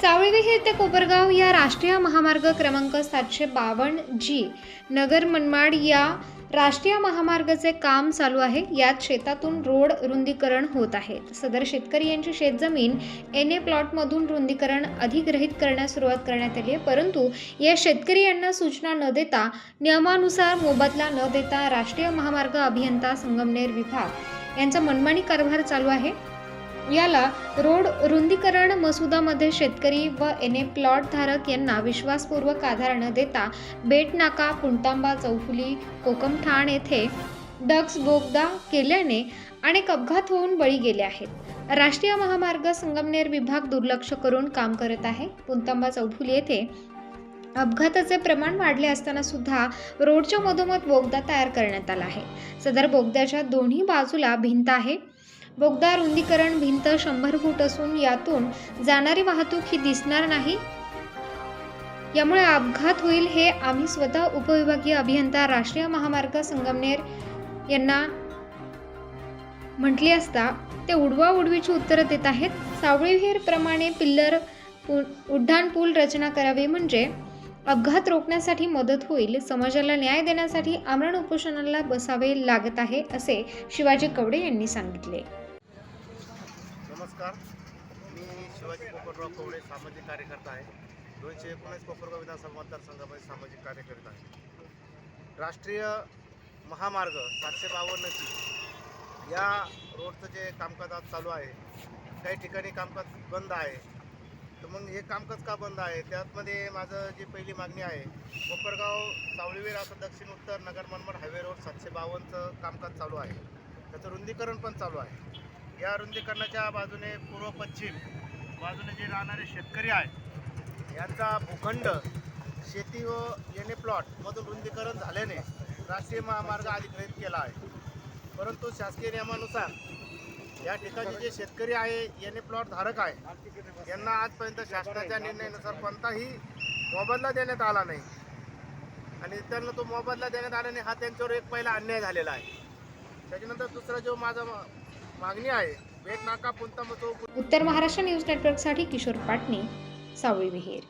सावळीविहीर ते कोपरगाव या राष्ट्रीय महामार्ग क्रमांक सातशे बावन्न जी नगर मनमाड या राष्ट्रीय महामार्गाचे काम चालू आहे. यात शेतातून रोड रुंदीकरण होत आहे. सदर शेतकरी यांची शेतजमीन एन ए प्लॉटमधून रुंदीकरण अधिग्रहित करण्यास सुरुवात करण्यात आली आहे. परंतु या शेतकरी यांना सूचना न देता नियमानुसार मोबदला न देता राष्ट्रीय महामार्ग अभियंता संगमनेर विभाग यांचा मनमानी कारभार चालू आहे. याला रोड रुंदीकरण मसुदामध्ये शेतकरी व एन ए प्लॉट धारक यांना विश्वासपूर्वक आधार न देता बेटनाका पुणतांबा चौफुली कोकमठाण येथे डग्स बोगदा केल्याने अनेक अपघात होऊन बळी गेले आहेत. राष्ट्रीय महामार्ग संगमनेर विभाग दुर्लक्ष करून काम करत आहे. पुणतांबा चौफुली येथे अपघाताचे प्रमाण वाढले असताना सुद्धा रोडच्या मधोमध बोगदा तयार करण्यात आला आहे. सदर बोगद्याच्या दोन्ही बाजूला भिंत आहे. बोगदा रुंदीकरण भिंत शंभर फूट असून यातून जाणारी वाहतूक ही दिसणार नाही. यामुळे अपघात होईल हे आम्ही स्वतः उपविभागीय अभियंता राष्ट्रीय महामार्ग संगमनेर यांना म्हटली असता ते उडवा उडवीची उत्तरं देत आहेत. सावळी पिल्लर पु- उड्डाण पूल रचना करावी म्हणजे अपघात रोखण्यासाठी मदत होईल समाजाला न्याय देण्यासाठी आमरण उपोषणाला बसावे लागत आहे असे शिवाजी कवडे यांनी सांगितले. नमस्कार. मी शिवाजी कोपरराव कवडे सामाजिक कार्यकर्ता आहे. दोनशे एकोणीस कोपरगाव विधानसभा मतदारसंघामध्ये सामाजिक कार्यकर्ता आहे. राष्ट्रीय महामार्ग सातशे बावन्नची या रोडचं जे कामकाज आज चालू आहे काही ठिकाणी कामकाज बंद आहे. तर मग हे कामकाज का बंद आहे? त्यातमध्ये माझं जी पहिली मागणी आहे कोपरगाव सावळीवीर असं दक्षिण उत्तर नगर मनमाड हायवे रोड सातशे बावन्नचं कामकाज चालू आहे. त्याचं रुंदीकरण पण चालू आहे. या रुंदीकरणाच्या बाजूने पूर्व पश्चिम बाजूने जे राहणारे शेतकरी आहेत यांचा भूखंड शेती व येणे प्लॉटमधून रुंदीकरण झाल्याने राष्ट्रीय महामार्ग अधिग्रहित केला आहे. परंतु शासकीय नियमानुसार या ठिकाणी जे शेतकरी आहे येणे प्लॉट धारक आहे यांना आजपर्यंत शासनाच्या निर्णयानुसार कोणताही मोबदला देण्यात आला नाही. आणि त्यांना तो मोबदला देण्यात आल्याने हा त्यांच्यावर एक पहिला अन्याय झालेला आहे. त्याच्यानंतर दुसरा जो माझा मागणी आहे. बेट नाका पुंता उत्तर महाराष्ट्र न्यूज नेटवर्कसाठी किशोर पाटणे सावळी विहीर.